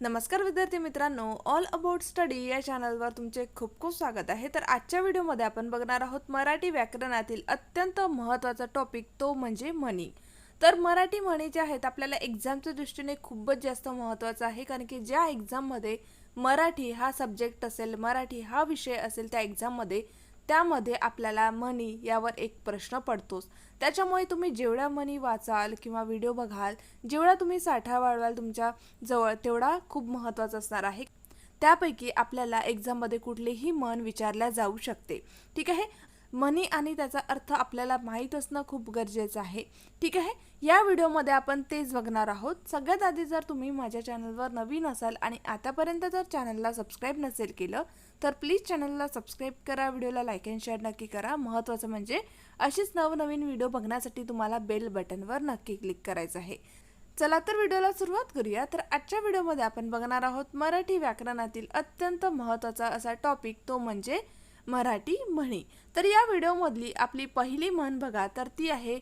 नमस्कार विद्यार्थी मित्रांनो ऑल अबाउट स्टडी या चॅनलवर तुमचे खूप खूप स्वागत आहे. तर आजच्या व्हिडिओमध्ये आपण बघणार आहोत मराठी व्याकरणातील अत्यंत महत्त्वाचा टॉपिक तो म्हणजे म्हणी. तर मराठी म्हणी ज्या आहेत आपल्याला एक्झामच्या दृष्टीने खूपच जास्त महत्त्वाचं आहे. कारण की ज्या एक्झाममध्ये मराठी हा सब्जेक्ट असेल मराठी हा विषय असेल त्या एक्झाममध्ये त्यामध्ये आपल्याला म्हणी यावर एक प्रश्न पडतोच. त्याच्यामुळे तुम्ही जेवढ्या मनी वाचाल किंवा व्हिडिओ बघाल जेवढा तुम्ही साठा वाढवाल तुमच्या जवळ तेवढा खूप महत्त्वाचा असणार आहे. त्यापैकी आपल्याला एक्झाममध्ये कुठलेही मन विचारल्या जाऊ शकते. ठीक आहे? मनी आणि त्याचा अर्थ आपल्याला माहीत असणं खूप गरजेचं आहे. ठीक आहे? या व्हिडिओमध्ये आपण तेच बघणार आहोत. सगळ्यात आधी जर तुम्ही माझ्या चॅनलवर नवीन असाल आणि आतापर्यंत जर चॅनलला सबस्क्राईब नसेल केलं तर प्लीज चॅनलला सबस्क्राईब करा व्हिडिओला लाईक अँड शेअर नक्की करा. महत्त्वाचं म्हणजे अशीच नवनवीन व्हिडिओ बघण्यासाठी तुम्हाला बेल बटनवर नक्की क्लिक करायचं आहे. चला तर व्हिडिओला सुरुवात करूया. तर आजच्या व्हिडिओमध्ये आपण बघणार आहोत मराठी व्याकरणातील अत्यंत महत्त्वाचा असा टॉपिक तो म्हणजे मराठी म्हणी. तर या व्हिडिओमधली आपली पहिली म्हण बघा तर ती आहे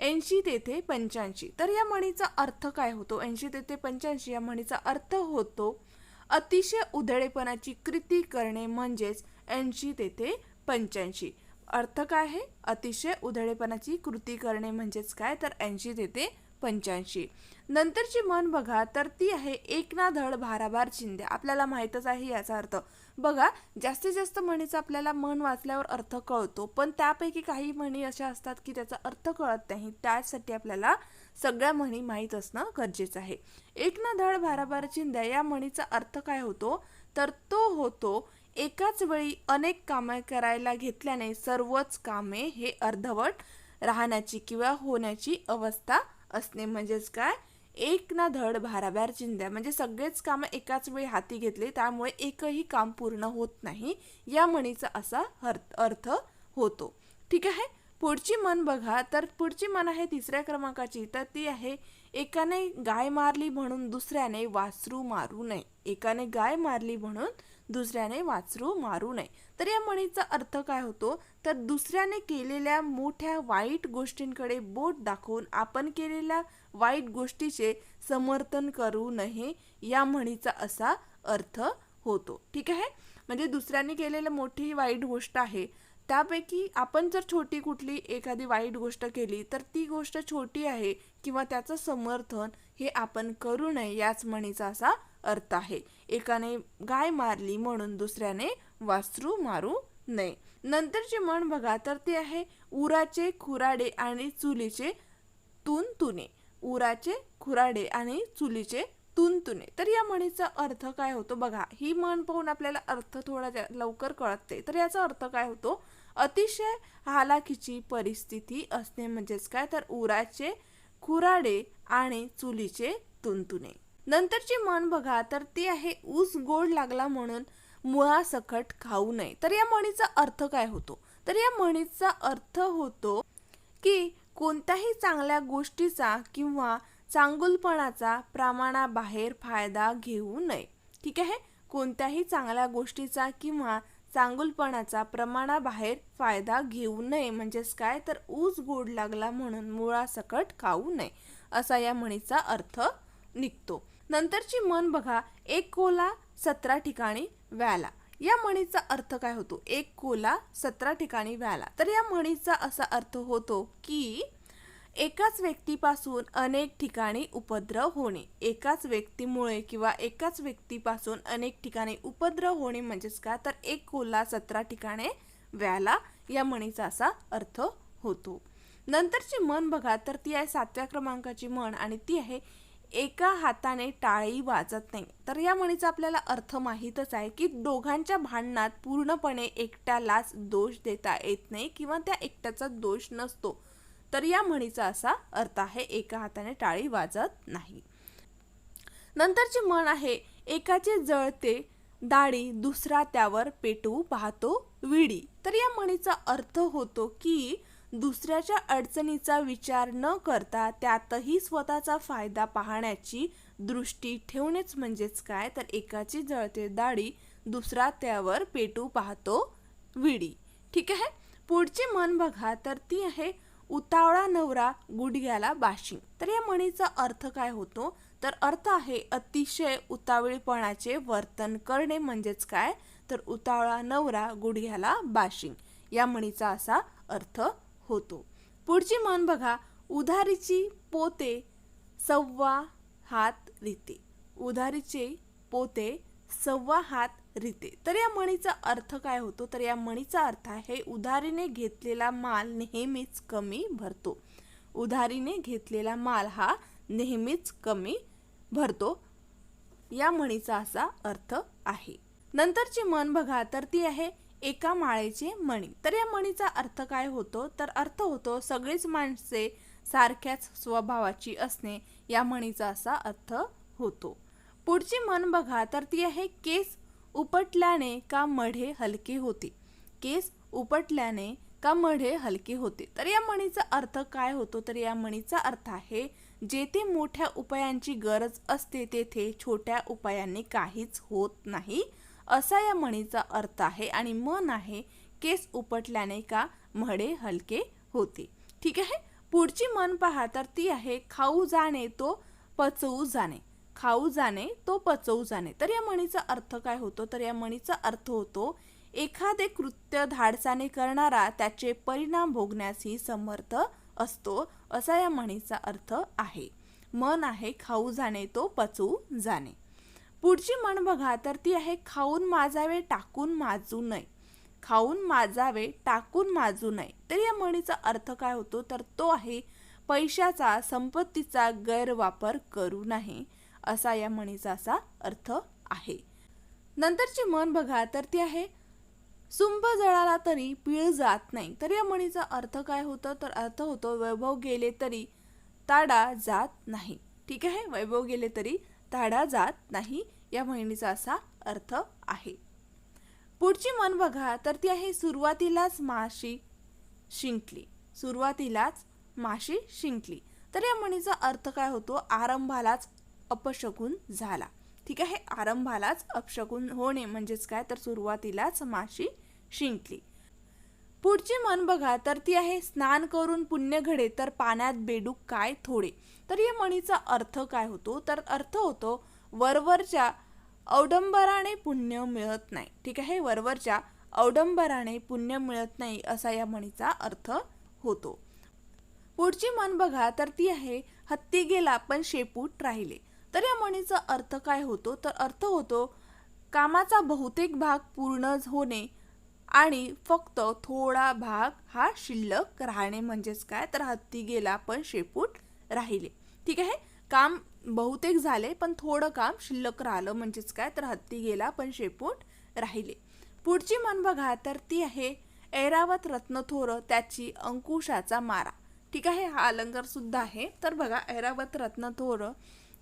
ऐंशी तेथे पंच्याऐंशी. तर या म्हणीचा अर्थ काय होतो? ऐंशी तेथे पंच्याऐंशी या म्हणीचा अर्थ होतो अतिशय उधळेपणाची कृती करणे म्हणजेच ऐंशी तेथे पंच्याऐंशी. अर्थ काय आहे? अतिशय उधळेपणाची कृती करणे म्हणजेच काय? तर ऐंशी तेथे पंच्याऐंशी. नंतरची म्हण बघा तर ती आहे एक ना धड भाराभार चिंध्या आपल्याला माहीतच आहे याचा अर्थ. बघा जास्तीत जास्त म्हणीचा आपल्याला म्हण वाचल्यावर अर्थ कळतो पण त्यापैकी काही म्हणी अशा असतात की त्याचा अर्थ कळत नाही. त्यासाठी आपल्याला सगळ्या म्हणी माहीत असणं गरजेचं आहे. एक ना धड भाराभार चिंध्या या म्हणीचा अर्थ काय होतो? तर तो होतो एकाच वेळी अनेक कामे करायला घेतल्याने सर्वच कामे हे अर्धवट राहण्याची किंवा होण्याची अवस्था असणे म्हणजेच काय? एक ना धड भाराभार चिंध्या म्हणजे सगळेच कामं एकाच वेळी हाती घेतले त्यामुळे एकही काम पूर्ण होत नाही. या म्हणीचा असा अर्थ होतो. ठीक आहे? पुढची मन बघा. तर पुढची मन आहे तिसऱ्या क्रमांकाची. तर ती आहे एकाने गाय मारली म्हणून दुसऱ्याने वासरू मारू नये. एकाने गाय मारली म्हणून दुसऱ्याने वाचरू मारू नये. तर या म्हणीचा अर्थ काय होतो? तर दुसऱ्याने केलेल्या मोठ्या वाईट गोष्टींकडे बोट दाखवून आपण केलेल्या वाईट गोष्टीचे समर्थन करू नये या म्हणीचा असा अर्थ होतो. ठीक आहे? म्हणजे दुसऱ्याने केलेली मोठी वाईट गोष्ट आहे. त्यापैकी आपण जर छोटी कुठली एखादी वाईट गोष्ट केली तर ती गोष्ट छोटी आहे किंवा त्याचं समर्थन हे आपण करू नये याच म्हणीचा असा अर्थ आहे. एकाने गाय मारली म्हणून दुसऱ्याने वासरू मारू नये. नंतरची म्हण बघा तर ते आहे उराचे खुराडे आणि चुलीचे तुनतुने. उराचे खुराडे आणि चुलीचे तुनतुने. तर या म्हणीचा अर्थ काय होतो बघा ही म्हण पाहून आपल्याला अर्थ थोडा लवकर कळते. तर याचा अर्थ काय होतो? अतिशय हालाकीची परिस्थिती असणे म्हणजेच काय? तर उराचे खुराडे आणि चुलीचे तुनतुने. नंतरची म्हण बघा तर ती आहे ऊस गोड लागला म्हणून मुळासकट खाऊ नये. तर या म्हणीचा अर्थ काय होतो? तर या म्हणीचा अर्थ होतो की कोणत्याही चांगल्या गोष्टीचा किंवा चांगुलपणाचा प्रमाणाबाहेर फायदा घेऊ नये. ठीक आहे? कोणत्याही चांगल्या गोष्टीचा किंवा चांगुलपणाचा प्रमाणाबाहेर फायदा घेऊ नये. म्हणजेच काय? तर ऊस गोड लागला म्हणून मुळासकट खाऊ नये. असा या म्हणीचा अर्थ निघतो. नंतरची मन बघा एक कोला सतरा ठिकाणी व्याला. या म्हणीचा अर्थ काय होतो? एक कोला सतरा ठिकाणी व्याला. तर या म्हणीचा असा अर्थ होतो की एकाच व्यक्तीपासून अनेक ठिकाणी उपद्रव होणे. एकाच व्यक्तीमुळे किंवा एकाच व्यक्तीपासून अनेक ठिकाणी उपद्रव होणे म्हणजेच का तर एक कोला सतरा ठिकाणे व्याला या म्हणीचा असा अर्थ होतो. नंतरची म्हण बघा तर ती आहे सातव्या क्रमांकाची म्हण आणि ती आहे एका हाताने टाळी वाजत नाही. तर या म्हणीचा आपल्याला अर्थ माहीतच आहे की दोघांच्या भांडणात पूर्णपणे एकट्यालाच दोष देता येत नाही किंवा त्या एकट्याचा दोष नसतो. तर या म्हणीचा असा अर्थ आहे एका हाताने टाळी वाजत नाही. नंतरची म्हण आहे एकाचे जळते दाढी दुसरा त्यावर पेटू पाहतो विडी. तर या म्हणीचा अर्थ होतो की दुसऱ्याच्या अडचणीचा विचार न करता त्यातही स्वतःचा फायदा पाहण्याची दृष्टी ठेवणेच म्हणजेच काय? तर एकाची जळते दाढी दुसरा त्यावर पेटू पाहतो विडी. ठीक आहे? पुढची म्हण बघा. तर ती आहे उतावळा नवरा गुडघ्याला बाशिंग. तर या म्हणीचा अर्थ काय होतो? तर अर्थ आहे अतिशय उतावळीपणाचे वर्तन करणे म्हणजेच काय? तर उतावळा नवरा गुडघ्याला बाशिंग. या म्हणीचा असा अर्थ होतो. पुढची म्हण बघा. उधारीची पोते सव्वा हात रीते. उधारीचे पोते सव्वा हात रीते. तर या म्हणीचा अर्थ काय होतो? तर या म्हणीचा अर्थ आहे उधारीने घेतलेला माल नेहमीच कमी भरतो. उधारीने घेतलेला माल हा नेहमीच कमी भरतो. या म्हणीचा असा अर्थ आहे. नंतरची म्हण बघा. तर ती आहे एका माळेचे मणी. तर या म्हणीचा अर्थ काय होतो? तर अर्थ होतो सगळीच माणसे सारख्याच स्वभावाची असणे या म्हणीचा असा अर्थ होतो. पुढची म्हण बघा तर ती आहे केस उपटल्याने का मढे हलके होते? केस उपटल्याने का मढे हलके होते? तर या म्हणीचा अर्थ काय होतो? तर या म्हणीचा अर्थ आहे जेथे मोठ्या उपायांची गरज असते तेथे छोट्या उपायांनी काहीच होत नाही. असा या म्हणीचा अर्थ आहे आणि मन आहे केस उपटल्याने का मढे हलके होते. ठीक आहे? पुढची मन पहा तर ती आहे खाऊ जाणे तो पचवू जाणे. खाऊ जाणे तो पचवू जाणे. तर या म्हणीचा अर्थ काय होतो? तर या म्हणीचा अर्थ होतो एखादे कृत्य धाडसाने करणारा त्याचे परिणाम भोगण्यासही समर्थ असतो असा या म्हणीचा अर्थ आहे. मन आहे खाऊ जाणे तो पचवू जाणे. पुढची म्हण बघा तर ती आहे खाऊन माजावे टाकून माजू नये. खाऊन माजावे टाकून माजू नये. तर या म्हणीचा अर्थ काय होतो? तर तो आहे पैशाचा संपत्तीचा गैरवापर करू नये. असा या म्हणीचा असा अर्थ आहे. नंतरची म्हण बघा तर ती आहे सुंभ जळाला तरी पीळ जात नाही. तर या म्हणीचा अर्थ काय होतं? तर अर्थ होतो वैभव गेले तरी ताडा जात नाही. ठीक आहे? वैभव गेले तरी धाडा जात नाही या म्हणीचा असा अर्थ आहे. पुढची म्हण बघा तर ती आहे सुरुवातीलाच माशी शिंकली. सुरुवातीलाच माशी शिंकली. तर या म्हणीचा अर्थ काय होतो? आरंभालाच अपशकून झाला. ठीक आहे? आरंभालाच अपशकून होणे म्हणजेच काय? तर सुरुवातीलाच माशी शिंकली. पुढची मन बघा तर ती आहे स्नान करून पुण्य घडे तर पाण्यात बेडूक काय थोडे. तर या म्हणीचा अर्थ काय होतो? तर अर्थ होतो वरवरच्या अवडंबराने पुण्य मिळत नाही. ठीक आहे? वरवरच्या अवडंबराने पुण्य मिळत नाही असा या म्हणीचा अर्थ होतो. पुढची मन बघा तर ती आहे हत्ती गेला पण शेपूट राहिले. तर या म्हणीचा अर्थ काय होतो? तर अर्थ होतो कामाचा बहुतेक भाग पूर्ण होणे आणि फक्त थोडा भाग हा शिल्लक राहणे म्हणजेच काय? तर हत्ती गेला पण शेपूट राहिले. ठीक आहे? काम बहुतेक झाले पण थोडं काम शिल्लक राहिलं म्हणजेच काय? तर हत्ती गेला पण शेपूट राहिले. पुढची म्हण बघा तर ती आहे ऐरावत रत्नथोर त्याची अंकुशाचा मारा. ठीक आहे? हा अलंकार सुद्धा आहे. तर बघा ऐरावत रत्नथोर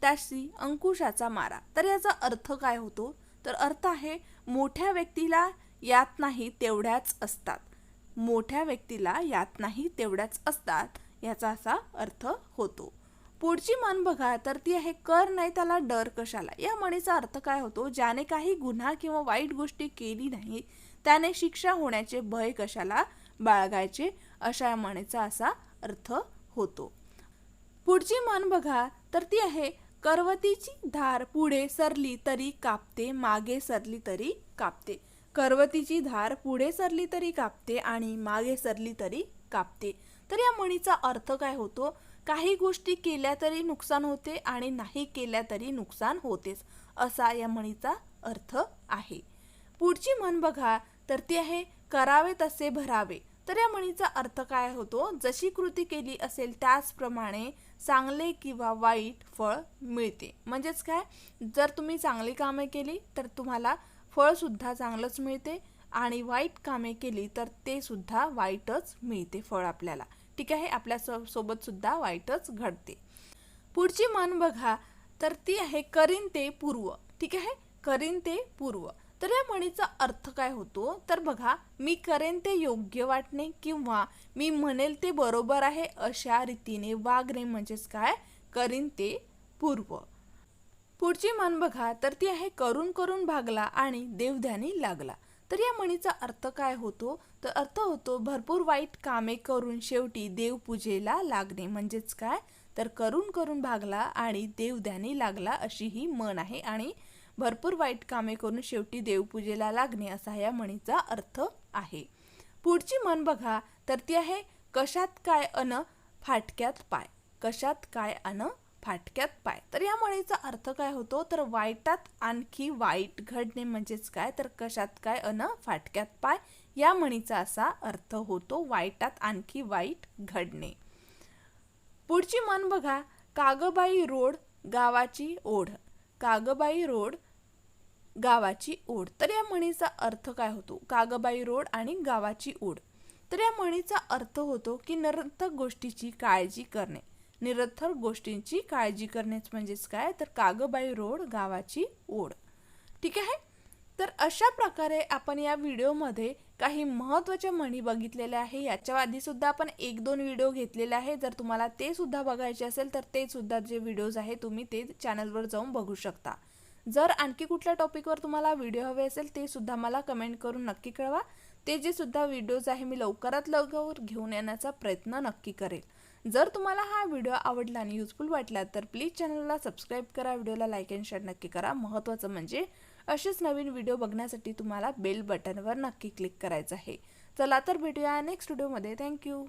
त्याशी अंकुशाचा मारा. तर याचा अर्थ काय होतो? तर अर्थ आहे मोठ्या व्यक्तीला यात नाही तेवढ्याच असतात. मोठ्या व्यक्तीला यात नाही तेवढ्याच असतात याचा असा अर्थ होतो. पुढची म्हण बघा तर ती आहे कर नाही त्याला डर कशाला? या म्हणीचा अर्थ काय होतो? ज्याने काही गुन्हा किंवा वाईट गोष्टी केली नाही त्याने शिक्षा होण्याचे भय कशाला बाळगायचे? अशा या म्हणीचा असा अर्थ होतो. पुढची म्हण बघा तर ती आहे करवतीची धार पुढे सरली तरी कापते मागे सरली तरी कापते. करवतीची धार पुढे सरली तरी कापते आणि मागे सरली तरी कापते. तर या म्हणीचा अर्थ काय होतो? काही गोष्टी केल्या तरी नुकसान होते आणि नाही केल्या तरी नुकसान होतेच असा या म्हणीचा अर्थ आहे. पुढची म्हण बघा. तर ती आहे करावे तसे भरावे. तर या म्हणीचा अर्थ काय होतो? जशी कृती केली असेल त्याचप्रमाणे चांगले किंवा वाईट फळ मिळते. म्हणजेच काय? जर तुम्ही चांगली कामे केली तर तुम्हाला फळसुद्धा चांगलंच मिळते आणि वाईट कामे केली तर ते सुद्धा वाईटच मिळते फळ आपल्याला. ठीक आहे? आपल्या सो सोबत सुद्धा वाईटच घडते. पुढची मन बघा तर ती आहे करीन ते पूर्व. ठीक आहे? करीन ते पूर्व. तर या म्हणीचा अर्थ काय होतो? तर बघा मी करेन ते योग्य वाटणे किंवा मी म्हणेल ते बरोबर आहे अशा रीतीने वागणे म्हणजेच काय? करीन ते पूर्व. पुढची म्हण बघा तर ती आहे करून करून भागला आणि देवध्यानी लागला. तर या म्हणीचा अर्थ काय होतो? तर अर्थ होतो भरपूर वाईट कामे करून शेवटी देवपूजेला लागणे. म्हणजेच काय? तर करून करून भागला आणि देवध्यानी लागला अशी ही म्हण आहे आणि भरपूर वाईट कामे करून शेवटी देवपूजेला लागणे असा या म्हणीचा अर्थ आहे. पुढची म्हण बघा तर ती आहे कशात काय अन फाटक्यात पाय. कशात काय अन फाटक्यात पाय. तर या म्हणीचा अर्थ काय होतो? तर वाईटात आणखी वाईट घडणे म्हणजेच काय? तर कशात काय? अन फाटक्यात पाय. या म्हणीचा असा अर्थ होतो वाईटात आणखी वाईट घडणे. पुढची म्हण बघा. कागबाई रोड गावाची ओढ. कागबाई रोड गावाची ओढ. तर या म्हणीचा अर्थ काय होतो? कागबाई रोड आणि गावाची ओढ. तर या म्हणीचा अर्थ होतो की निरर्थक गोष्टीची काळजी करणे. निरर्थक गोष्टींची काळजी करणेच म्हणजेच काय? तर कागबाई रोड गावाची ओढ. ठीक आहे? तर अशा प्रकारे आपण या व्हिडिओमध्ये काही महत्त्वाच्या म्हणी बघितलेल्या आहे. याच्या आधी सुद्धा आपण एक दोन व्हिडिओ घेतलेले आहे जर तुम्हाला ते सुद्धा बघायचे असेल तर ते सुद्धा जे व्हिडिओज आहे तुम्ही ते चॅनलवर जाऊन बघू शकता. जर आणखी कुठल्या टॉपिकवर तुम्हाला व्हिडिओ हवे असेल ते सुद्धा मला कमेंट करून नक्की कळवा. ते जे सुद्धा व्हिडिओज आहे मी लवकरात लवकर घेऊन येण्याचा प्रयत्न नक्की करेल. जर तुम्हाला हा व्हिडिओ आवडला आणि युजफुल वाटला तर प्लीज चॅनलला सबस्क्राईब करा व्हिडिओला लाईक अँड शेअर नक्की करा. महत्त्वाचं म्हणजे असेच नवीन व्हिडिओ बघण्यासाठी तुम्हाला बेल बटनवर नक्की क्लिक करायचं आहे. चला तर भेटूया नेक्स्ट व्हिडिओमध्ये थँक्यू